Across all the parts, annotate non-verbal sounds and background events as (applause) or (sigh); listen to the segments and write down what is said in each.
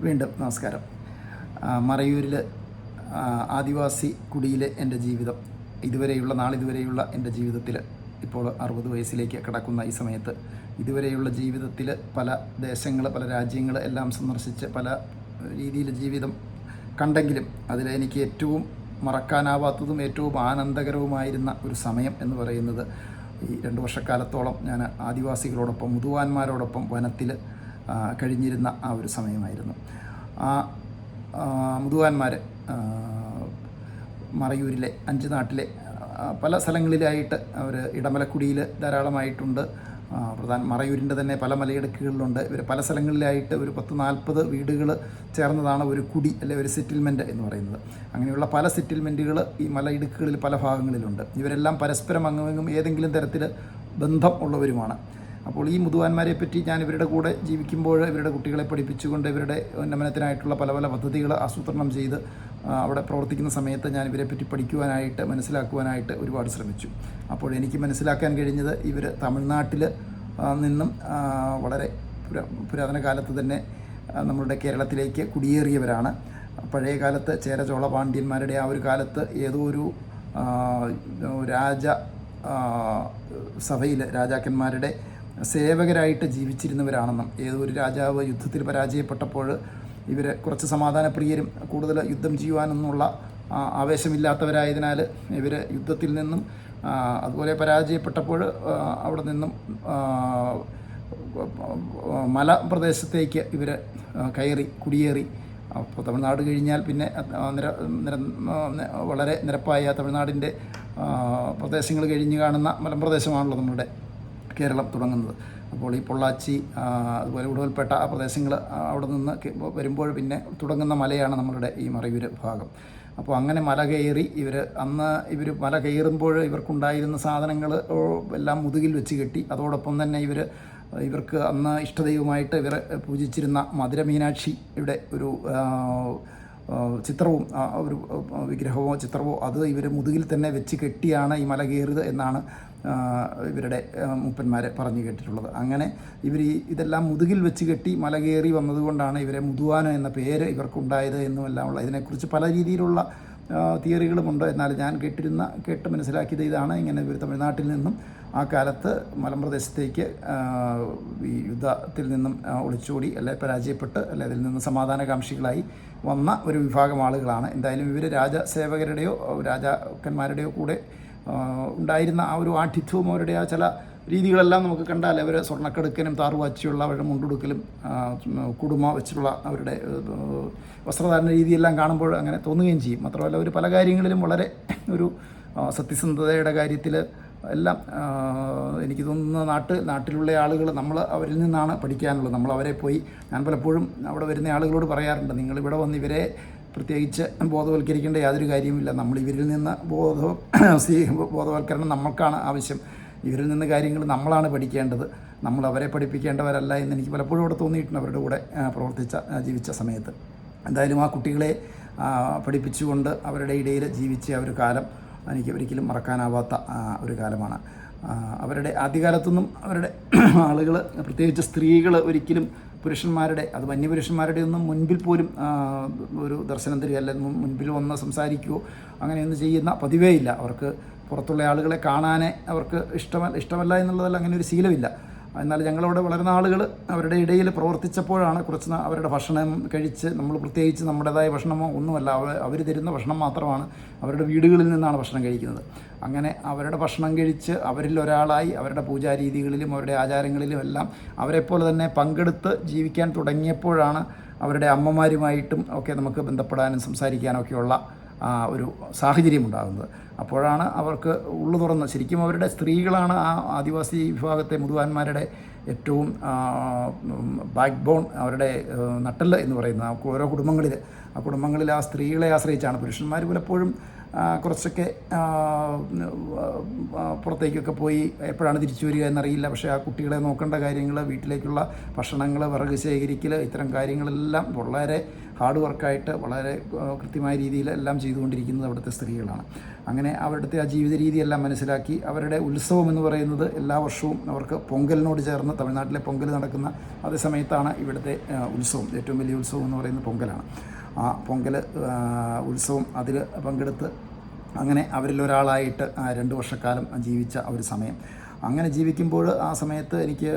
വീണ്ടും നമസ്കാരം. മറയൂരിൽ ആദിവാസി കുടിയിലെ എന്റെ ജീവിതം ഇതുവരെയുള്ള നാളിതുവരെയുള്ള എന്റെ ജീവിതത്തിൽ ഇപ്പോൾ അറുപത് വയസ്സിലേക്ക് കടക്കുന്ന ഈ സമയത്ത് ഇതുവരെയുള്ള ജീവിതത്തിൽ പല ദേശങ്ങൾ പല രാജ്യങ്ങൾ എല്ലാം സന്ദർശിച്ച് പല രീതിയിൽ ജീവിതം കണ്ടെങ്കിലും അതിലെനിക്ക് ഏറ്റവും മറക്കാനാവാത്തതും ഏറ്റവും ആനന്ദകരവുമായിരുന്ന ഒരു സമയം എന്ന് പറയുന്നത് ഈ രണ്ട് വർഷക്കാലത്തോളം ഞാൻ ആദിവാസികളോടൊപ്പം മുതുവാന്മാരോടൊപ്പം വനത്തിൽ കഴിഞ്ഞിരുന്ന ആ ഒരു സമയമായിരുന്നു. ആ മുതുവാന്മാർ മറയൂരിലെ അഞ്ച് നാട്ടിലെ പല സ്ഥലങ്ങളിലായിട്ട് അവർ ഇടമലക്കുടിയിൽ ധാരാളമായിട്ടുണ്ട്. പ്രധാന മറയൂരിന്റെ തന്നെ പല മലയിടുക്കുകളിലുണ്ട്. ഇവർ പല സ്ഥലങ്ങളിലായിട്ട് ഒരു പത്ത് നാൽപ്പത് വീടുകൾ ചേർന്നതാണ് ഒരു കുടി അല്ലെ ഒരു സെറ്റിൽമെന്റ് എന്ന് പറയുന്നത്. അങ്ങനെയുള്ള പല സെറ്റിൽമെന്റുകൾ ഈ മലയിടുക്കുകളിൽ പല ഭാഗങ്ങളിലുണ്ട്. ഇവരെല്ലാം പരസ്പരം അങ്ങും ഏതെങ്കിലും തരത്തിൽ ബന്ധം ഉള്ളവരുമാണ്. അപ്പോൾ ഈ മുതുവാന്മാരെ പറ്റി ഞാൻ ഇവരുടെ കൂടെ ജീവിക്കുമ്പോൾ ഇവരുടെ കുട്ടികളെ പഠിപ്പിച്ചുകൊണ്ട് ഇവരുടെ ഉന്നമനത്തിനായിട്ടുള്ള പല പല പദ്ധതികൾ ആസൂത്രണം ചെയ്ത് അവിടെ പ്രവർത്തിക്കുന്ന സമയത്ത് ഞാൻ ഇവരെ പറ്റി പഠിക്കുവാനായിട്ട് മനസ്സിലാക്കുവാനായിട്ട് ഒരുപാട് ശ്രമിച്ചു. അപ്പോൾ എനിക്ക് മനസ്സിലാക്കാൻ കഴിഞ്ഞത് ഇവർ തമിഴ്നാട്ടിൽ നിന്നും വളരെ പുരാതന കാലത്ത് തന്നെ നമ്മളുടെ കേരളത്തിലേക്ക് കുടിയേറിയവരാണ്. പഴയ കാലത്ത് ചേര ചോള പാണ്ഡ്യന്മാരുടെ ആ ഒരു കാലത്ത് ഏതോ ഒരു രാജ സഭയിൽ രാജാക്കന്മാരുടെ സേവകരായിട്ട് ജീവിച്ചിരുന്നവരാണെന്നും ഏതോ ഒരു രാജാവ് യുദ്ധത്തിൽ പരാജയപ്പെട്ടപ്പോൾ ഇവർ കുറച്ച് സമാധാനപ്രിയരും കൂടുതൽ യുദ്ധം ചെയ്യുവാനൊന്നുള്ള ആവേശമില്ലാത്തവരായതിനാൽ ഇവർ യുദ്ധത്തിൽ നിന്നും അതുപോലെ പരാജയപ്പെട്ടപ്പോൾ അവിടെ നിന്നും മല പ്രദേശത്തേക്ക് ഇവർ കയറി കുടിയേറി. അപ്പോൾ തമിഴ്നാട് കഴിഞ്ഞാൽ പിന്നെ നിര നിര വളരെ നിരപ്പായ തമിഴ്നാടിന്റെ പ്രദേശങ്ങൾ കഴിഞ്ഞ് കാണുന്ന മലമ്പ്രദേശമാണല്ലോ നമ്മുടെ കേരളം തുടങ്ങുന്നത്. അപ്പോൾ ഈ പൊള്ളാച്ചി അതുപോലെ ഉടുവൽപേട്ട ആ പ്രദേശങ്ങൾ അവിടെ നിന്ന് വരുമ്പോൾ പിന്നെ തുടങ്ങുന്ന മലയാണ് നമ്മളുടെ ഈ മറയൂര് ഭാഗം. അപ്പോൾ അങ്ങനെ മല കയറി ഇവർ അന്ന് ഇവർ മല കയറുമ്പോൾ ഇവർക്കുണ്ടായിരുന്ന സാധനങ്ങൾ എല്ലാം മുതുകിൽ വെച്ച് കെട്ടി. അതോടൊപ്പം തന്നെ ഇവർ ഇവർക്ക് അന്ന് ഇഷ്ടദൈവമായിട്ട് ഇവർ പൂജിച്ചിരുന്ന മധുര മീനാക്ഷിയുടെ ഒരു ചിത്രവും ഒരു വിഗ്രഹമോ ചിത്രമോ അത് ഇവർ മുതുകിൽ തന്നെ വെച്ച് കെട്ടിയാണ് ഈ മല കയറിയത് എന്നാണ് ഇവരുടെ മൂപ്പന്മാർ പറഞ്ഞു കേട്ടിട്ടുള്ളത്. അങ്ങനെ ഇവർ ഈ ഇതെല്ലാം മുതുകിൽ വെച്ച് കെട്ടി മല കയറി വന്നതുകൊണ്ടാണ് ഇവരെ മുതുവാന എന്ന പേര് ഇവർക്കുണ്ടായത് എന്നുമെല്ലാമുള്ള ഇതിനെക്കുറിച്ച് പല രീതിയിലുള്ള തിയറികളുമുണ്ട്. എന്നാൽ ഞാൻ കേട്ടിരുന്ന കേട്ട് മനസ്സിലാക്കിയത് ഇതാണ്. ഇങ്ങനെ ഇവർ തമിഴ്നാട്ടിൽ നിന്നും ആ കാലത്ത് മലമ്പ്രദേശത്തേക്ക് ഈ യുദ്ധത്തിൽ നിന്നും ഒളിച്ചോടി അല്ലെ പരാജയപ്പെട്ട് അല്ലെ അതിൽ നിന്ന് സമാധാനകാംക്ഷികളായി വന്ന ഒരു വിഭാഗം ആളുകളാണ്. എന്തായാലും ഇവർ രാജസേവകരുടെയോ രാജാക്കന്മാരുടെയോ കൂടെ ഉണ്ടായിരുന്ന ആ ഒരു ആഠിത്വവും അവരുടെ ആ ചില രീതികളെല്ലാം നമുക്ക് കണ്ടാൽ അവർ സ്വർണക്കെടുക്കലും താറുവാച്ചിയുള്ള അവരുടെ മുണ്ടുടുക്കലും കുടുമ വെച്ചിട്ടുള്ള അവരുടെ വസ്ത്രധാരണ രീതിയെല്ലാം കാണുമ്പോൾ അങ്ങനെ തോന്നുകയും ചെയ്യും. മാത്രമല്ല അവർ പല കാര്യങ്ങളിലും വളരെ ഒരു സത്യസന്ധതയുടെ കാര്യത്തിൽ എല്ലാം എനിക്ക് തോന്നുന്ന നാട്ട് നാട്ടിലുള്ള ആളുകൾ നമ്മൾ അവരിൽ നിന്നാണ് പഠിക്കാനുള്ളത്. നമ്മൾ അവരെ പോയി ഞാൻ പലപ്പോഴും അവിടെ വരുന്ന ആളുകളോട് പറയാറുണ്ട് നിങ്ങൾ ഇവിടെ വന്ന് ഇവരെ പ്രത്യേകിച്ച് ബോധവൽക്കരിക്കേണ്ട യാതൊരു കാര്യവുമില്ല. നമ്മൾ ഇവരിൽ നിന്ന് ബോധ (clears throat) ബോധവൽക്കരണം നമ്മൾക്കാണ് ആവശ്യം. ഇവരിൽ നിന്ന് കാര്യങ്ങൾ നമ്മളാണ് പഠിക്കേണ്ടത്. നമ്മൾ അവരെ പഠിപ്പിക്കേണ്ടവരല്ല എന്ന് എനിക്ക് പലപ്പോഴും അവിടെ തോന്നിയിട്ടുണ്ട് അവരുടെ കൂടെ പ്രവർത്തിച്ച ജീവിച്ച സമയത്ത്. എന്തായാലും ആ കുട്ടികളെ പഠിപ്പിച്ചുകൊണ്ട് അവരുടെ ഇടയിൽ ജീവിച്ച ആ ഒരു കാലം എനിക്ക് ഒരിക്കലും മറക്കാനാവാത്ത ഒരു കാലമാണ്. അവരുടെ ആദ്യകാലത്തൊന്നും അവരുടെ (clears throat) ആളുകൾ പ്രത്യേകിച്ച് സ്ത്രീകൾ ഒരിക്കലും പുരുഷന്മാരുടെ അത് വന്യപുരുഷന്മാരുടെ ഒന്നും മുൻപിൽ പോലും ഒരു ദർശനം തരിക അല്ലെങ്കിൽ മുൻ- മുൻപിൽ വന്ന് സംസാരിക്കുകയോ അങ്ങനെയൊന്നും ചെയ്യുന്ന പതിവേ ഇല്ല. അവർക്ക് പുറത്തുള്ള ആളുകളെ കാണാനേ അവർക്ക് ഇഷ്ടമല്ല ഇഷ്ടമല്ല എന്നുള്ളതല്ല അങ്ങനെ ഒരു ശീലമില്ല. എന്നാൽ ഞങ്ങളവിടെ വളരുന്ന ആളുകൾ അവരുടെ ഇടയിൽ പ്രവർത്തിച്ചപ്പോഴാണ് കുറച്ച് അവരുടെ ഭക്ഷണം കഴിച്ച് നമ്മൾ പ്രത്യേകിച്ച് നമ്മുടേതായ ഭക്ഷണമോ ഒന്നുമല്ല അവർ അവർ തരുന്ന ഭക്ഷണം മാത്രമാണ് അവരുടെ വീടുകളിൽ നിന്നാണ് ഭക്ഷണം കഴിക്കുന്നത്. അങ്ങനെ അവരുടെ ഭക്ഷണം കഴിച്ച് അവരിൽ ഒരാളായി അവരുടെ പൂജാരീതികളിലും അവരുടെ ആചാരങ്ങളിലും എല്ലാം അവരെപ്പോലെ തന്നെ പങ്കെടുത്ത് ജീവിക്കാൻ തുടങ്ങിയപ്പോഴാണ് അവരുടെ അമ്മമാരുമായിട്ടും ഒക്കെ നമുക്ക് ബന്ധപ്പെടാനും സംസാരിക്കാനും ഒക്കെയുള്ള ആ, ഒരു സാഹചര്യം ഉണ്ടാകുന്നത്. അപ്പോഴാണ് അവർക്ക് ഉള്ളു തുറന്ന് ശരിക്കും അവരുടെ സ്ത്രീകളാണ് ആ ആദിവാസി വിഭാഗത്തെ മുതുവാന്മാരുടെ ഏറ്റവും ബാക്ക് ബോൺ അവരുടെ നട്ടൽ എന്ന് പറയുന്നത്. ഓരോ കുടുംബങ്ങളിൽ ആ കുടുംബങ്ങളിൽ ആ സ്ത്രീകളെ ആശ്രയിച്ചാണ്. പുരുഷന്മാർ പലപ്പോഴും കുറച്ചൊക്കെ പുറത്തേക്കൊക്കെ പോയി എപ്പോഴാണ് തിരിച്ചു വരിക എന്നറിയില്ല. പക്ഷേ ആ കുട്ടികളെ നോക്കേണ്ട കാര്യങ്ങൾ വീട്ടിലേക്കുള്ള ഭക്ഷണങ്ങൾ വിറക് ശേഖരിക്കൽ ഇത്തരം കാര്യങ്ങളെല്ലാം വളരെ ഹാർഡ് വർക്കായിട്ട് വളരെ കൃത്യമായ രീതിയിൽ എല്ലാം ചെയ്തുകൊണ്ടിരിക്കുന്നത് അവിടുത്തെ സ്ത്രീകളാണ്. അങ്ങനെ അവിടുത്തെ ആ ജീവിത രീതിയെല്ലാം മനസ്സിലാക്കി അവരുടെ ഉത്സവം എന്ന് പറയുന്നത് എല്ലാ വർഷവും അവർക്ക് പൊങ്കലിനോട് ചേർന്ന് തമിഴ്നാട്ടിലെ പൊങ്കൽ നടക്കുന്ന അതേ സമയത്താണ് ഇവിടുത്തെ ഉത്സവം. ഏറ്റവും വലിയ ഉത്സവം എന്ന് പറയുന്നത് പൊങ്കലാണ്. ആ പൊങ്കൽ ഉത്സവം അതിൽ പങ്കെടുത്ത് അങ്ങനെ ആ രണ്ട് വർഷക്കാലം ജീവിച്ച ഒരു സമയം. അങ്ങനെ ജീവിക്കുമ്പോൾ ആ സമയത്ത് എനിക്ക്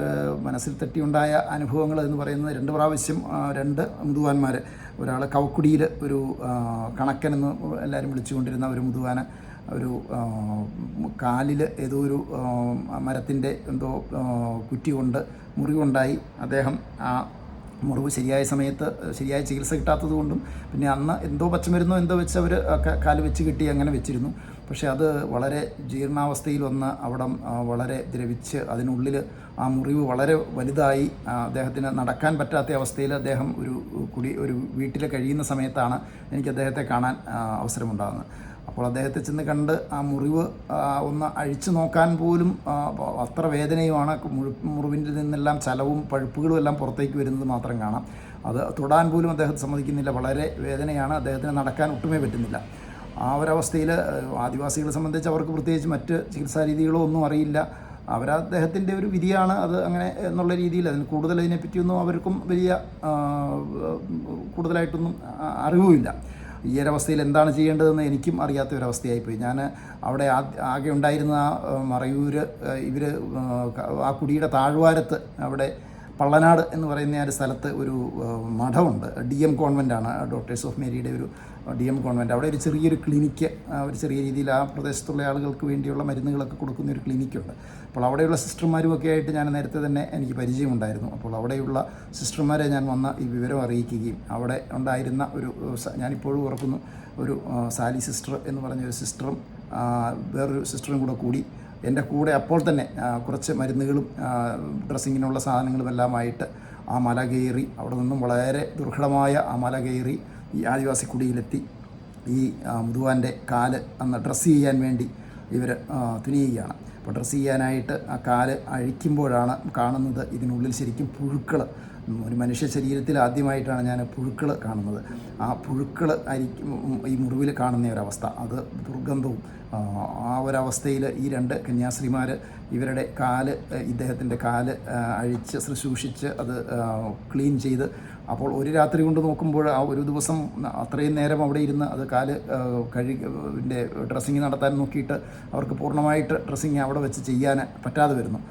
മനസ്സിൽ തട്ടിയുണ്ടായ അനുഭവങ്ങൾ എന്ന് പറയുന്നത് രണ്ട് പ്രാവശ്യം രണ്ട് മുതുവാന്മാർ ഒരാൾ കവക്കുടിയിൽ ഒരു കണക്കനെന്ന് എല്ലാവരും വിളിച്ചുകൊണ്ടിരുന്ന ഒരു മുതുവാന ഒരു കാലിൽ ഏതോ ഒരു മരത്തിന്റെ എന്തോ കുറ്റി കൊണ്ട് മുറിവുണ്ടായി. അദ്ദേഹം ആ മുറിവ് ശരിയായ സമയത്ത് ശരിയായ ചികിത്സ കിട്ടാത്തത് കൊണ്ടും പിന്നെ അന്ന് എന്തോ പച്ചമരുന്നോ എന്തോ വെച്ച് അവർ കാൽ വെച്ച് കിട്ടി അങ്ങനെ വെച്ചിരുന്നു. പക്ഷേ അത് വളരെ ജീർണാവസ്ഥയിൽ വന്ന് അവിടെ വളരെ ദ്രവിച്ച് അതിനുള്ളിൽ ആ മുറിവ് വളരെ വലുതായി അദ്ദേഹത്തിന് നടക്കാൻ പറ്റാത്ത അവസ്ഥയിൽ അദ്ദേഹം ഒരു കുടി ഒരു വീട്ടിൽ കഴിയുന്ന സമയത്താണ് എനിക്ക് അദ്ദേഹത്തെ കാണാൻ അവസരമുണ്ടാകുന്നത്. അപ്പോൾ അദ്ദേഹത്തെ ചെന്ന് കണ്ട് ആ മുറിവ് ഒന്ന് അഴിച്ചു നോക്കാൻ പോലും അത്ര വേദനയുമാണ്. മുറിവിന്റെ നിന്നെല്ലാം ചലവും പഴുപ്പുകളും എല്ലാം പുറത്തേക്ക് വരുന്നത് മാത്രം കാണാം. അത് തൊടാൻ പോലും അദ്ദേഹത്തെ സമ്മതിക്കുന്നില്ല. വളരെ വേദനയാണ്. അദ്ദേഹത്തിന് നടക്കാൻ ഒട്ടുമേ പറ്റുന്നില്ല. ആ ഒരവസ്ഥയിൽ ആദിവാസികളെ സംബന്ധിച്ച് അവർക്ക് പ്രത്യേകിച്ച് മറ്റ് ചികിത്സാ രീതികളോ ഒന്നും അറിയില്ല. അവർ അദ്ദേഹത്തിന്റെ ഒരു വിധിയാണ് അത് അങ്ങനെ എന്നുള്ള രീതിയിൽ. അതിന് കൂടുതൽ അതിനെപ്പറ്റിയൊന്നും അവർക്കും വലിയ കൂടുതലായിട്ടൊന്നും അറിവുമില്ല. ഈ ഒരവസ്ഥയിൽ എന്താണ് ചെയ്യേണ്ടതെന്ന് എനിക്കും അറിയാത്ത ഒരവസ്ഥയായിപ്പോയി ഞാൻ അവിടെ ആകെ ഉണ്ടായിരുന്ന ആ മറയൂർ ഇവർ ആ കുടിയുടെ താഴ്വാരത്ത് അവിടെ പള്ളനാട് എന്ന് പറയുന്ന ആ ഒരു സ്ഥലത്ത് ഒരു മഠമുണ്ട്. ഡി എം കോൺവെന്റാണ് ഡോക്ടേഴ്സ് ഓഫ് മേരിയുടെ ഒരു ഡി എം കോൺവെന്റ് അവിടെ ഒരു ചെറിയൊരു ക്ലിനിക്ക് ഒരു ചെറിയ രീതിയിൽ ആ പ്രദേശത്തുള്ള ആളുകൾക്ക് വേണ്ടിയുള്ള മരുന്നുകളൊക്കെ കൊടുക്കുന്ന ഒരു ക്ലിനിക്കുണ്ട്. അപ്പോൾ അവിടെയുള്ള സിസ്റ്റർമാരും ഒക്കെ ആയിട്ട് ഞാൻ നേരത്തെ തന്നെ എനിക്ക് പരിചയമുണ്ടായിരുന്നു. അപ്പോൾ അവിടെയുള്ള സിസ്റ്റർമാരെ ഞാൻ വന്ന ഈ വിവരം അറിയിക്കുകയും അവിടെ ഉണ്ടായിരുന്ന ഒരു ഞാനിപ്പോഴും ഓർക്കുന്നു ഒരു സാലി സിസ്റ്റർ എന്ന് പറഞ്ഞ ഒരു സിസ്റ്ററും വേറൊരു സിസ്റ്ററും കൂടെ കൂടി എന്റെ കൂടെ അപ്പോൾ തന്നെ കുറച്ച് മരുന്നുകളും ഡ്രസ്സിങ്ങിനുള്ള സാധനങ്ങളുമെല്ലാമായിട്ട് ആ മല കയറി അവിടെ നിന്നും വളരെ ദുർഘടമായ ആ മല കയറി ഈ ആദിവാസി കുടിയിലെത്തി. ഈ മുതുവാന്റെ കാൽ അന്ന് ഡ്രസ്സ് ചെയ്യാൻ വേണ്ടി ഇവർ തുനിയുകയാണ്. അപ്പോൾ ഡ്രസ്സ് ചെയ്യാനായിട്ട് ആ കാൽ അഴിക്കുമ്പോഴാണ് കാണുന്നത് ഇതിനുള്ളിൽ ശരിക്കും പുഴുക്കൾ ഒരു മനുഷ്യ ശരീരത്തിൽ ആദ്യമായിട്ടാണ് ഞാൻ പുഴുക്കൾ കാണുന്നത്. ആ പുഴുക്കൾ അരിക്കും ഈ മുറിവിൽ കാണുന്ന ഒരവസ്ഥ. അത് ദുർഗന്ധവും ആ ഒരവസ്ഥയിൽ ഈ രണ്ട് കന്യാസ്ത്രീമാർ ഇവരുടെ കാൽ ഇദ്ദേഹത്തിന്റെ കാൽ അഴിച്ച് ശുശ്രൂഷിച്ച് അത് ക്ലീൻ ചെയ്ത് അപ്പോൾ ഒരു രാത്രി കൊണ്ട് നോക്കുമ്പോൾ ആ ഒരു ദിവസം അത്രയും നേരം അവിടെ ഇരുന്ന് അത് കാൽ കഴുകിന്റെ കഴുകി ഡ്രസ്സിങ് നടത്താൻ നോക്കിയിട്ട് അവർക്ക് പൂർണമായിട്ട് ഡ്രസ്സിങ് അവിടെ വെച്ച് ചെയ്യാൻ പറ്റാതെ വരുന്നു.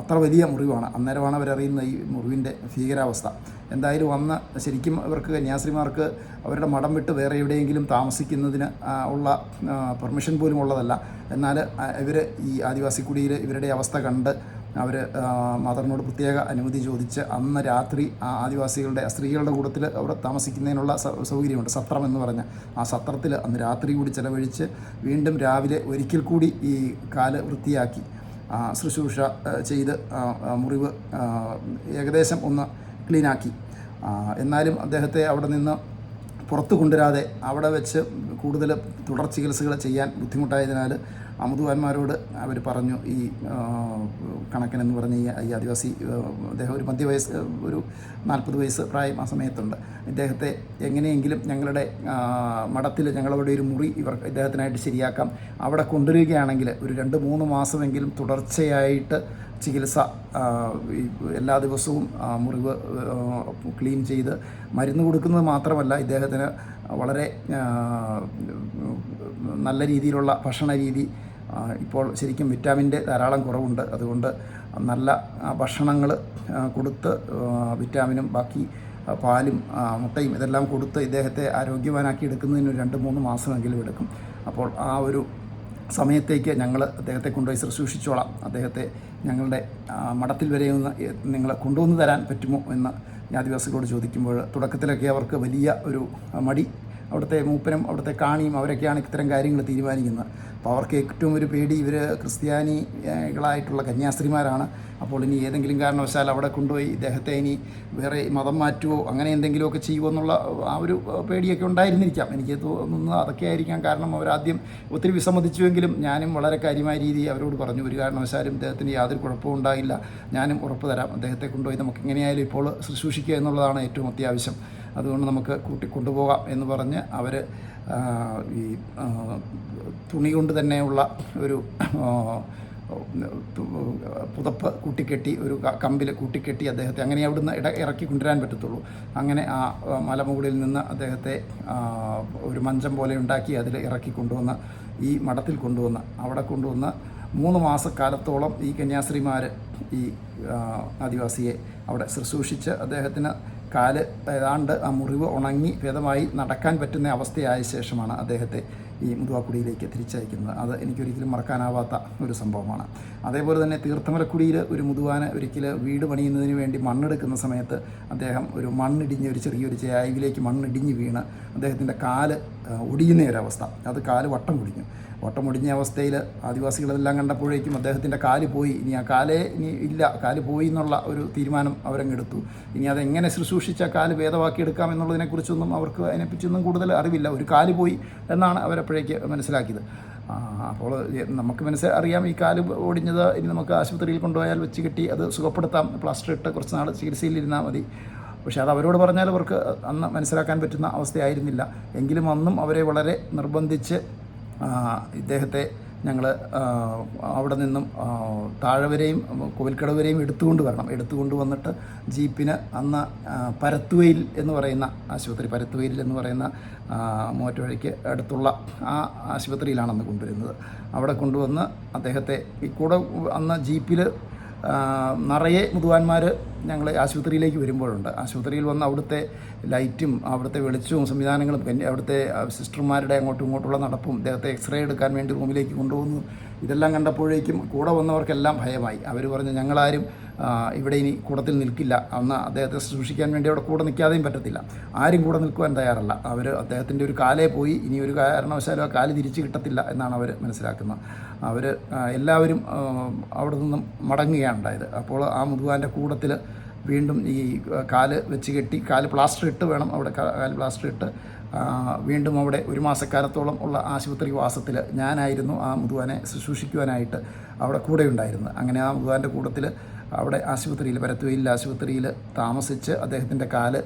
അത്ര വലിയ മുറിവാണ്. അന്നേരമാണ് അവരറിയുന്ന ഈ മുറിവിന്റെ ഭീകരാവസ്ഥ. എന്തായാലും അന്ന് ശരിക്കും ഇവർക്ക് കന്യാസ്ത്രീമാർക്ക് അവരുടെ മഠം വിട്ട് വേറെ എവിടെയെങ്കിലും താമസിക്കുന്നതിന് ഉള്ള പെർമിഷൻ പോലും ഉള്ളതല്ല. എന്നാൽ ഇവർ ഈ ആദിവാസി കുടിയിൽ ഇവരുടെ അവസ്ഥ കണ്ട് അവർ മദറിനോട് പ്രത്യേക അനുമതി ചോദിച്ച് അന്ന് രാത്രി ആ ആദിവാസികളുടെ സ്ത്രീകളുടെ കൂട്ടത്തിൽ അവർ താമസിക്കുന്നതിനുള്ള സൗകര്യമുണ്ട്. സത്രം എന്ന് പറഞ്ഞ ആ സത്രത്തിൽ അന്ന് രാത്രി കൂടി ചിലവഴിച്ച് വീണ്ടും രാവിലെ ഒരിക്കൽ കൂടി ഈ കാൽ വൃത്തിയാക്കി. ശുശ്രൂഷ ചെയ്ത് മുറിവ് ഏകദേശം ഒന്ന് ക്ലീനാക്കി. എന്നാലും അദ്ദേഹത്തെ അവിടെ നിന്ന് പുറത്തു കൊണ്ടുവരാതെ അവിടെ വെച്ച് കൂടുതൽ തുടർ ചികിത്സകൾ ചെയ്യാൻ ബുദ്ധിമുട്ടായതിനാൽ അമുതുവാന്മാരോട് അവർ പറഞ്ഞു ഈ കണക്കനെന്ന് പറഞ്ഞ ഈ ആദിവാസി അദ്ദേഹം ഒരു മധ്യവയസ്സ് ഒരു നാൽപ്പത് വയസ്സ് പ്രായം ആ സമയത്തുണ്ട്. ഇദ്ദേഹത്തെ എങ്ങനെയെങ്കിലും ഞങ്ങളുടെ മഠത്തിൽ ഞങ്ങളവിടെ ഒരു മുറി ഇവർ ഇദ്ദേഹത്തിനായിട്ട് ശരിയാക്കാം. അവിടെ കൊണ്ടുവരികയാണെങ്കിൽ ഒരു രണ്ട് മൂന്ന് മാസമെങ്കിലും തുടർച്ചയായിട്ട് ചികിത്സ എല്ലാ ദിവസവും മുറിവ് ക്ലീൻ ചെയ്ത് മരുന്ന് കൊടുക്കുന്നത് മാത്രമല്ല ഇദ്ദേഹത്തിന് വളരെ നല്ല രീതിയിലുള്ള ഭക്ഷണ രീതി ഇപ്പോൾ ശരിക്കും വിറ്റാമിന്റെ ധാരാളം കുറവുണ്ട്. അതുകൊണ്ട് നല്ല ഭക്ഷണങ്ങൾ കൊടുത്ത് വിറ്റാമിനും ബാക്കി പാലും മുട്ടയും ഇതെല്ലാം കൊടുത്ത് ഇദ്ദേഹത്തെ ആരോഗ്യവാനാക്കി എടുക്കുന്നതിന് രണ്ട് മൂന്ന് മാസമെങ്കിലും എടുക്കും. അപ്പോൾ ആ ഒരു സമയത്തേക്ക് ഞങ്ങൾ അദ്ദേഹത്തെ കൊണ്ടുപോയി ശുശ്രൂഷിച്ചോളാം. അദ്ദേഹത്തെ ഞങ്ങളുടെ മഠത്തിൽ വരെ ഒന്ന് നിങ്ങൾ കൊണ്ടുവന്ന് തരാൻ പറ്റുമോ എന്ന് ആദിവാസികളോട് ചോദിക്കുമ്പോൾ തുടക്കത്തിലൊക്കെ അവർക്ക് വലിയ ഒരു മടി. അവിടുത്തെ മൂപ്പനും അവിടുത്തെ കാണിയും അവരൊക്കെയാണ് ഇത്തരം കാര്യങ്ങൾ തീരുമാനിക്കുന്നത്. അപ്പോൾ അവർക്ക് ഏറ്റവും ഒരു പേടി ഇവർ ക്രിസ്ത്യാനികളായിട്ടുള്ള കന്യാസ്ത്രീമാരാണ്. അപ്പോൾ ഇനി ഏതെങ്കിലും കാരണവശാൽ അവിടെ കൊണ്ടുപോയി ഇദ്ദേഹത്തെ ഇനി വേറെ മതം മാറ്റുമോ അങ്ങനെ എന്തെങ്കിലുമൊക്കെ ചെയ്യുമോ എന്നുള്ള ആ ഒരു പേടിയൊക്കെ ഉണ്ടായിരുന്നിരിക്കാം. എനിക്ക് തോന്നുന്നത് അതൊക്കെ ആയിരിക്കാം. കാരണം അവരാദ്യം ഒത്തിരി വിസമ്മതിച്ചുവെങ്കിലും ഞാനും വളരെ കാര്യമായ രീതിയിൽ അവരോട് പറഞ്ഞു. ഒരു കാരണവശാലും ഇദ്ദേഹത്തിന് യാതൊരു കുഴപ്പവും ഉണ്ടായില്ല. ഞാനും ഉറപ്പ് തരാം. അദ്ദേഹത്തെ കൊണ്ടുപോയി നമുക്ക് എങ്ങനെയായാലും ഇപ്പോൾ ശുശ്രൂഷിക്കുക എന്നുള്ളതാണ് ഏറ്റവും അത്യാവശ്യം. അതുകൊണ്ട് നമുക്ക് കൂട്ടി കൊണ്ടുപോകാം എന്ന് പറഞ്ഞ് അവർ ഈ തുണി കൊണ്ട് തന്നെയുള്ള ഒരു പുതപ്പ് കൂട്ടിക്കെട്ടി ഒരു കമ്പിൽ കൂട്ടിക്കെട്ടി അദ്ദേഹത്തെ അങ്ങനെ അവിടുന്ന് ഇട ഇറക്കി കൊണ്ടുവരാൻ പറ്റത്തുള്ളൂ. അങ്ങനെ ആ മലമുകളിൽ നിന്ന് അദ്ദേഹത്തെ ഒരു മഞ്ചം പോലെ ഉണ്ടാക്കി അതിൽ ഇറക്കി കൊണ്ടുവന്ന് ഈ മഠത്തിൽ കൊണ്ടുവന്ന് അവിടെ കൊണ്ടുവന്ന് മൂന്ന് മാസക്കാലത്തോളം ഈ കന്യാസ്ത്രീമാർ ഈ ആദിവാസിയെ അവിടെ ശുശ്രൂഷിച്ച് അദ്ദേഹത്തിന് കാൽ ഏതാണ്ട് ആ മുറിവ് ഉണങ്ങി ഭേദമായി നടക്കാൻ പറ്റുന്ന അവസ്ഥയായ ശേഷമാണ് അദ്ദേഹത്തെ ഈ മുതുവാക്കുടിയിലേക്ക് തിരിച്ചയക്കുന്നത്. അത് എനിക്കൊരിക്കലും മറക്കാനാവാത്ത ഒരു സംഭവമാണ്. അതേപോലെ തന്നെ തീർത്ഥമലക്കുടിയിൽ ഒരു മുതുവാന് ഒരിക്കൽ വീട് പണിയുന്നതിന് വേണ്ടി മണ്ണെടുക്കുന്ന സമയത്ത് അദ്ദേഹം ഒരു മണ്ണിടിഞ്ഞ് ഒരു ചെറിയൊരു ചായവിലേക്ക് മണ്ണിടിഞ്ഞ് വീണ് അദ്ദേഹത്തിന്റെ കാൽ ഒടിയുന്ന ഒരവസ്ഥ. അത് കാൽ വട്ടം കുടിഞ്ഞു. വട്ടം ഒടിഞ്ഞ അവസ്ഥയിൽ ആദിവാസികളെല്ലാം കണ്ടപ്പോഴേക്കും അദ്ദേഹത്തിന്റെ കാൽ പോയി. ഇനി ആ കാലേ ഇനി ഇല്ല. കാൽ പോയി എന്നുള്ള ഒരു തീരുമാനം അവരങ്ങെടുത്തു. ഇനി അതെങ്ങനെ ശുശ്രൂഷിച്ച കാൽ ഭേദമാക്കിയെടുക്കാം എന്നുള്ളതിനെക്കുറിച്ചൊന്നും അവർക്ക് അതിനെപ്പറ്റിയൊന്നും കൂടുതൽ അറിവില്ല. ഒരു കാൽ പോയി എന്നാണ് അവരപ്പോഴേക്ക് മനസ്സിലാക്കിയത്. അപ്പോൾ നമുക്ക് മനസ്സിൽ അറിയാം ഈ കാൽ ഒടിഞ്ഞത് ഇനി നമുക്ക് ആശുപത്രിയിൽ കൊണ്ടുപോയാൽ വെച്ച് കെട്ടി അത് സുഖപ്പെടുത്താം. പ്ലാസ്റ്റർ ഇട്ട് കുറച്ച് നാൾ ചികിത്സയിലിരുന്നാൽ മതി. പക്ഷേ അത് അവരോട് പറഞ്ഞാൽ അവർക്ക് അന്ന് മനസ്സിലാക്കാൻ പറ്റുന്ന അവസ്ഥയായിരുന്നില്ല. എങ്കിലും അന്നും അവരെ വളരെ നിർബന്ധിച്ച് ഇദ്ദേഹത്തെ ഞങ്ങൾ അവിടെ നിന്നും താഴവരെയും താഴെ കോവിൽക്കട വരെയും എടുത്തുകൊണ്ട് വരണം. എടുത്തുകൊണ്ട് വന്നിട്ട് ജീപ്പിന് അന്ന് പരത്തുവയിൽ എന്ന് പറയുന്ന ആശുപത്രി പരത്തുവയിൽ എന്ന് പറയുന്ന ആ, മൂവാറ്റുപുഴയ്ക്ക് അടുത്തുള്ള ആ ആശുപത്രിയിലാണ് അന്ന് കൊണ്ടുവരുന്നത്. അവിടെ കൊണ്ടുവന്ന് അദ്ദേഹത്തെ ഈ കൂടെ അന്ന് ജീപ്പിൽ നിറയെ മുതുവാന്മാർ ഞങ്ങൾ ആശുപത്രിയിലേക്ക് വരുമ്പോഴുണ്ട്. ആശുപത്രിയിൽ വന്ന് അവിടുത്തെ ലൈറ്റും അവിടുത്തെ വെളിച്ചവും സംവിധാനങ്ങളും പിന്നെ അവിടുത്തെ സിസ്റ്റർമാരുടെ അങ്ങോട്ടും ഇങ്ങോട്ടുള്ള നടപ്പും അദ്ദേഹത്തെ എക്സ്റേ എടുക്കാൻ വേണ്ടി റൂമിലേക്ക് കൊണ്ടുപോകുന്നു ഇതെല്ലാം കണ്ടപ്പോഴേക്കും കൂടെ വന്നവർക്കെല്ലാം ഭയമായി. അവർ പറഞ്ഞു ഞങ്ങളാരും ഇവിടെ ഇനി കൂടത്തിൽ നിൽക്കില്ല. അന്ന് അദ്ദേഹത്തെ സൂക്ഷിക്കാൻ വേണ്ടി അവിടെ കൂടെ നിൽക്കാതെയും പറ്റത്തില്ല. ആരും കൂടെ നിൽക്കുവാൻ തയ്യാറല്ല. അവർ അദ്ദേഹത്തിന്റെ ഒരു കാലേ പോയി. ഇനി ഒരു കാരണവശാലും ആ കാൽ തിരിച്ചു കിട്ടത്തില്ല എന്നാണ് അവർ മനസ്സിലാക്കുന്നത്. അവർ എല്ലാവരും അവിടെ നിന്നും മടങ്ങുകയാണ് ഉണ്ടായത്. അപ്പോൾ ആ മുതുവാന്റെ കൂടത്തിൽ വീണ്ടും ഈ കാൽ വെച്ച് കെട്ടി കാൽ പ്ലാസ്റ്റർ ഇട്ട് വേണം അവിടെ കാൽ പ്ലാസ്റ്റർ ഇട്ട് വീണ്ടും അവിടെ ഒരു മാസക്കാലത്തോളം ഉള്ള ആശുപത്രി വാസത്തിൽ ഞാനായിരുന്നു ആ മുതുവാനെ ശുശ്രൂഷിക്കുവാനായിട്ട് അവിടെ കൂടെ ഉണ്ടായിരുന്നത് അങ്ങനെ ആ മുതുവാന്റെ കൂട്ടത്തിൽ അവിടെ ആശുപത്രിയിൽ പരത്തുവയിൽ ആശുപത്രിയിൽ താമസിച്ച് അദ്ദേഹത്തിന്റെ കാൽ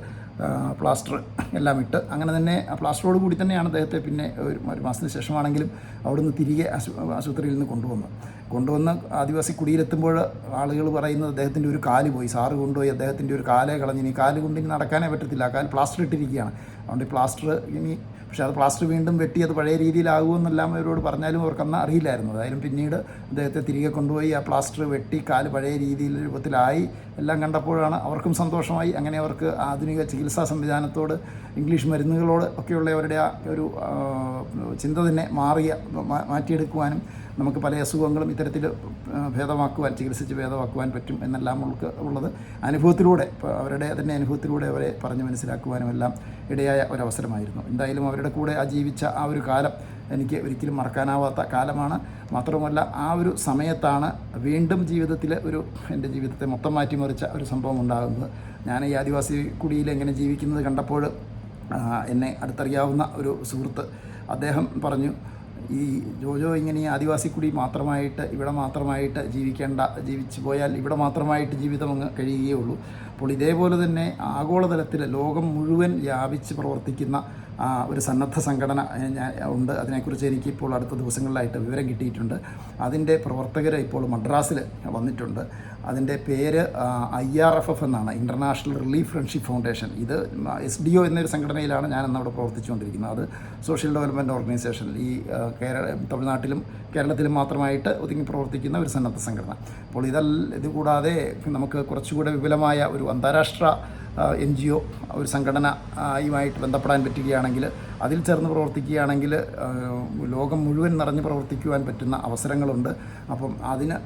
പ്ലാസ്റ്റർ എല്ലാം ഇട്ട് അങ്ങനെ തന്നെ ആ പ്ലാസ്റ്ററോട് കൂടി തന്നെയാണ് അദ്ദേഹത്തെ പിന്നെ ഒരു ഒരു മാസത്തിന് ശേഷമാണെങ്കിലും അവിടുന്ന് തിരികെ ആശു ആശുപത്രിയിൽ നിന്ന് കൊണ്ടുവന്നു കൊണ്ടുവന്ന് ആദിവാസി കുടിയിലെത്തുമ്പോൾ ആളുകൾ പറയുന്നത് അദ്ദേഹത്തിന്റെ ഒരു കാൽ പോയി. സാറ് കൊണ്ടുപോയി അദ്ദേഹത്തിന്റെ ഒരു കാലേ കളഞ്ഞ്. ഇനി കാൽ കൊണ്ട് ഇനി നടക്കാനേ പറ്റത്തില്ല. കാൽ പ്ലാസ്റ്റർ ഇട്ടിരിക്കുകയാണ്. അതുകൊണ്ട് ഈ പ്ലാസ്റ്റർ ഇനി പക്ഷേ അത് പ്ലാസ്റ്റർ വീണ്ടും വെട്ടി അത് പഴയ രീതിയിലാകുമെന്നെല്ലാം അവരോട് പറഞ്ഞാലും അവർക്കന്ന് അറിയില്ലായിരുന്നു. അതായാലും പിന്നീട് അദ്ദേഹത്തെ തിരികെ കൊണ്ടുപോയി ആ പ്ലാസ്റ്റർ വെട്ടി കാൽ പഴയ രീതിയിൽ രൂപത്തിലായി. എല്ലാം കണ്ടപ്പോഴാണ് അവർക്കും സന്തോഷമായി. അങ്ങനെ അവർക്ക് ആധുനിക ചികിത്സാ സംവിധാനത്തോട് ഇംഗ്ലീഷ് മരുന്നുകളോട് ഒക്കെയുള്ള അവരുടെ ആ ഒരു ചിന്ത തന്നെ മാറിയ മാറ്റിയെടുക്കുവാനും നമുക്ക് പല അസുഖങ്ങളും ഇത്തരത്തിൽ ഭേദമാക്കുവാൻ ചികിത്സിച്ച് ഭേദമാക്കുവാൻ പറ്റും എന്നെല്ലാം ഉൾക്ക് ഉള്ളത്. അനുഭവത്തിലൂടെ അവരുടെ തന്നെ അനുഭവത്തിലൂടെ അവരെ പറഞ്ഞ് മനസ്സിലാക്കുവാനും എല്ലാം ഇടയായ ഒരവസരമായിരുന്നു. എന്തായാലും അവരുടെ കൂടെ ആ ജീവിച്ച ആ ഒരു കാലം എനിക്ക് ഒരിക്കലും മറക്കാനാവാത്ത കാലമാണ്. മാത്രമല്ല ആ ഒരു സമയത്താണ് വീണ്ടും ജീവിതത്തിൽ ഒരു എന്റെ ജീവിതത്തെ മൊത്തം മാറ്റിമറിച്ച ഒരു സംഭവം ഉണ്ടാകുന്നത്. ഞാൻ ഈ ആദിവാസി കുടിയിൽ എങ്ങനെ ജീവിക്കുന്നത് കണ്ടപ്പോൾ എന്നെ അടുത്തറിയാവുന്ന ഒരു സുഹൃത്ത് അദ്ദേഹം പറഞ്ഞു ഈ ജോജോ ഇങ്ങനെ ഈ ആദിവാസി കുടി മാത്രമായിട്ട് ഇവിടെ മാത്രമായിട്ട് ജീവിക്കേണ്ട ജീവിച്ചു പോയാൽ ഇവിടെ മാത്രമായിട്ട് ജീവിതം അങ്ങ് കഴിയുകയുള്ളൂ. അപ്പോൾ ഇതേപോലെ തന്നെ ആഗോളതലത്തിൽ ലോകം മുഴുവൻ വ്യാപിച്ച് പ്രവർത്തിക്കുന്ന ഒരു സന്നദ്ധ സംഘടന ഉണ്ട്. അതിനെക്കുറിച്ച് എനിക്ക് ഇപ്പോൾ അടുത്ത ദിവസങ്ങളിലായിട്ട് വിവരം കിട്ടിയിട്ടുണ്ട്. അതിന്റെ പ്രവർത്തകർ ഇപ്പോൾ മദ്രാസിൽ വന്നിട്ടുണ്ട്. അതിന്റെ പേര് ഐ ആർ എഫ് എഫ് എന്നാണ്. International relief friendship foundation. ഇത് എസ് ഡി ഒ എന്നൊരു സംഘടനയിലാണ് ഞാൻ അവിടെ പ്രവർത്തിച്ചുകൊണ്ടിരിക്കുന്നത്. അത് സോഷ്യൽ ഡെവലപ്മെന്റ് ഓർഗനൈസേഷൻ ഈ കേരള തമിഴ്നാട്ടിലും കേരളത്തിലും മാത്രമായിട്ട് ഒതുങ്ങി പ്രവർത്തിക്കുന്ന ഒരു സന്നദ്ധ സംഘടന. അപ്പോൾ ഇതല്ല ഇത് കൂടാതെ നമുക്ക് കുറച്ചുകൂടെ വിപുലമായ ഒരു അന്താരാഷ്ട്ര എൻ ജി ഒ ഒരു സംഘടനയുമായിട്ട് ബന്ധപ്പെടാൻ പറ്റുകയാണെങ്കിൽ അതിൽ ചേർന്ന് പ്രവർത്തിക്കുകയാണെങ്കിൽ ലോകം മുഴുവൻ നിറഞ്ഞ് പ്രവർത്തിക്കുവാൻ പറ്റുന്ന അവസരങ്ങളുണ്ട്. അപ്പം അതിന്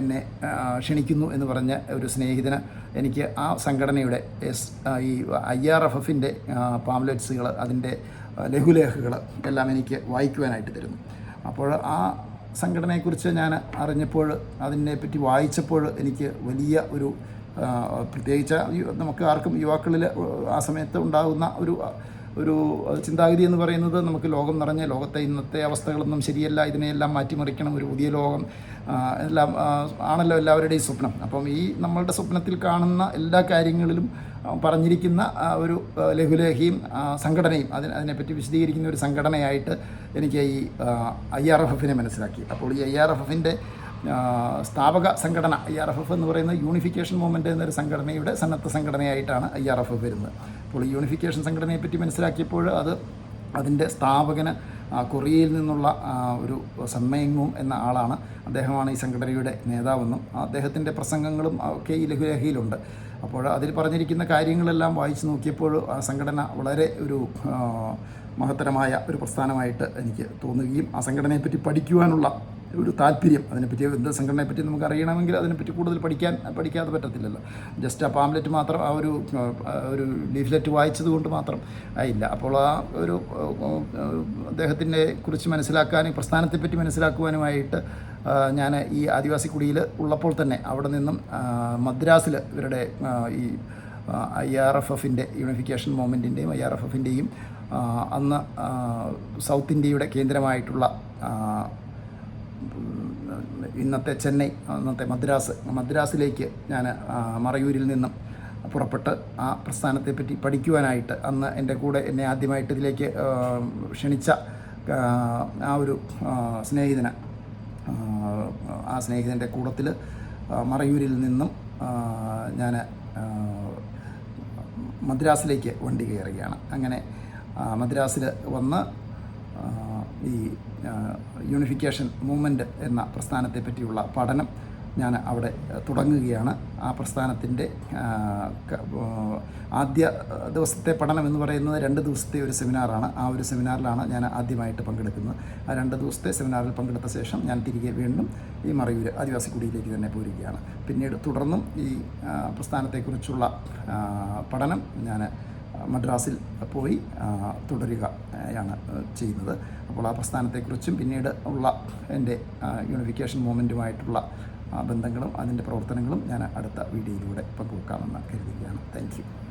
എന്നെ ക്ഷണിക്കുന്നു എന്ന് പറഞ്ഞ ഒരു സ്നേഹിതന് എനിക്ക് ആ സംഘടനയുടെ എസ് ഈ ഐ ആർ എഫ് എഫിന്റെ പാംലെറ്റ്സുകൾ അതിന്റെ ലഘുലേഖകൾ എല്ലാം എനിക്ക് വായിക്കുവാനായിട്ട് തരുന്നു. അപ്പോൾ ആ സംഘടനയെക്കുറിച്ച് ഞാൻ അറിഞ്ഞപ്പോൾ അതിനെപ്പറ്റി വായിച്ചപ്പോൾ എനിക്ക് വലിയ ഒരു പ്രത്യേകിച്ച് നമുക്ക് ആർക്കും യുവാക്കളിൽ ആ സമയത്ത് ഉണ്ടാകുന്ന ഒരു ഒരു ചിന്താഗതി എന്ന് പറയുന്നത് നമുക്ക് ലോകം നിറഞ്ഞ ലോകത്തെ ഇന്നത്തെ അവസ്ഥകളൊന്നും ശരിയല്ല. ഇതിനെയെല്ലാം മാറ്റിമറിക്കണം. ഒരു പുതിയ ലോകം എല്ലാം ആണല്ലോ എല്ലാവരുടെയും സ്വപ്നം. അപ്പം ഈ നമ്മളുടെ സ്വപ്നത്തിൽ കാണുന്ന എല്ലാ കാര്യങ്ങളിലും പറഞ്ഞിരിക്കുന്ന ഒരു ലഘുലേഖയും സംഘടനയും അതിന് അതിനെപ്പറ്റി വിശദീകരിക്കുന്ന ഒരു സംഘടനയായിട്ട് എനിക്ക് ഈ ഐ ആർ എഫ് എഫിനെ മനസ്സിലാക്കി. അപ്പോൾ ഈ ഐ ആർ എഫ് എഫിന്റെ സ്ഥാപക സംഘടന ഐ ആർ എഫ് എഫ് എന്ന് പറയുന്ന യൂണിഫിക്കേഷൻ മൂവ്മെന്റ് എന്നൊരു സംഘടനയുടെ സന്നദ്ധ സംഘടനയായിട്ടാണ് ഐ ആർ എഫ് എഫ് വരുന്നത്. അപ്പോൾ ഈ യൂണിഫിക്കേഷൻ സംഘടനയെ പറ്റി മനസ്സിലാക്കിയപ്പോൾ അത് അതിന്റെ സ്ഥാപകന് കൊറിയയിൽ നിന്നുള്ള ഒരു സമ്മയങ്ങും എന്ന ആളാണ് അദ്ദേഹമാണ് ഈ സംഘടനയുടെ നേതാവെന്നും അദ്ദേഹത്തിന്റെ പ്രസംഗങ്ങളും ഒക്കെ ഈ ലഘുലേഖയിലുണ്ട്. അപ്പോൾ അതിൽ പറഞ്ഞിരിക്കുന്ന കാര്യങ്ങളെല്ലാം വായിച്ചു നോക്കിയപ്പോൾ ആ സംഘടന വളരെ ഒരു മഹത്തരമായ ഒരു പ്രസ്ഥാനമായിട്ട് എനിക്ക് തോന്നുകയും ആ സംഘടനയെപ്പറ്റി പഠിക്കുവാനുള്ള ഒരു താല്പര്യം. അതിനെപ്പറ്റി എന്ത് സംഘടനയെപ്പറ്റി നമുക്ക് അറിയണമെങ്കിൽ അതിനെപ്പറ്റി കൂടുതൽ പഠിക്കാൻ പഠിക്കാതെ പറ്റത്തില്ലല്ലോ. ജസ്റ്റ് ആ പാംലെറ്റ് മാത്രം ആ ഒരു ഒരു ലീഫ്ലെറ്റ് വായിച്ചത് കൊണ്ട് മാത്രം ആയില്ല അപ്പോൾ ആ ഒരു അദ്ദേഹത്തിന്റെ കുറിച്ച് മനസ്സിലാക്കാനും പ്രസ്ഥാനത്തെപ്പറ്റി മനസ്സിലാക്കുവാനുമായിട്ട് ഞാൻ ഈ ആദിവാസി കുടിയിൽ ഉള്ളപ്പോൾ തന്നെ അവിടെ നിന്നും മദ്രാസിൽ ഇവരുടെ ഈ ഐ ആർ എഫ് എഫിന്റെ യൂണിഫിക്കേഷൻ മൂവ്മെന്റിന്റെയും ഐ ആർ എഫ് എഫിന്റെയും അന്ന് സൗത്ത് ഇന്ത്യയുടെ കേന്ദ്രമായിട്ടുള്ള ഇന്നത്തെ ചെന്നൈ അന്നത്തെ മദ്രാസ് മദ്രാസിലേക്ക് ഞാൻ മറയൂരിൽ നിന്നും പുറപ്പെട്ട് ആ പ്രസ്ഥാനത്തെപ്പറ്റി പഠിക്കുവാനായിട്ട് അന്ന് എന്റെ കൂടെ എന്നെ ആദ്യമായിട്ട് ഇതിലേക്ക് ക്ഷണിച്ച ആ, ഒരു സ്നേഹിതന ആ, സ്നേഹിതന്റെ കൂടത്തിൽ മറയൂരിൽ നിന്നും ഞാൻ മദ്രാസിലേക്ക് വണ്ടി കയറുകയാണ്. അങ്ങനെ മദ്രാസിൽ വന്ന് ഈ യൂണിഫിക്കേഷൻ മൂവ്മെന്റ് എന്ന പ്രസ്ഥാനത്തെ പറ്റിയുള്ള പഠനം ഞാൻ അവിടെ തുടങ്ങുകയാണ്. ആ പ്രസ്ഥാനത്തിന്റെ ആദ്യ ദിവസത്തെ പഠനം എന്ന് പറയുന്നത് രണ്ട് ദിവസത്തെ ഒരു സെമിനാറാണ്. ആ ഒരു സെമിനാറിലാണ് ഞാൻ ആദ്യമായിട്ട് പങ്കെടുക്കുന്നത്. ആ രണ്ട് ദിവസത്തെ സെമിനാറിൽ പങ്കെടുത്ത ശേഷം ഞാൻ തിരികെ വീണ്ടും ഈ മറയൂർ ആദിവാസി കുടിയിലേക്ക് തന്നെ പോരുകയാണ്. പിന്നീട് തുടർന്നും ഈ പ്രസ്ഥാനത്തെക്കുറിച്ചുള്ള പഠനം ഞാൻ മദ്രാസിൽ പോയി തുടരുകയാണ് ചെയ്യുന്നത്. അപ്പോൾ ആ പ്രസ്ഥാനത്തെക്കുറിച്ചും പിന്നീട് ഉള്ള എന്റെ യൂണിഫിക്കേഷൻ മൂവ്മെന്റുമായിട്ടുള്ള ബന്ധങ്ങളും അതിന്റെ പ്രവർത്തനങ്ങളും ഞാൻ അടുത്ത വീഡിയോയിലൂടെ പങ്കുവെക്കാമെന്ന് കരുതുകയാണ്. താങ്ക്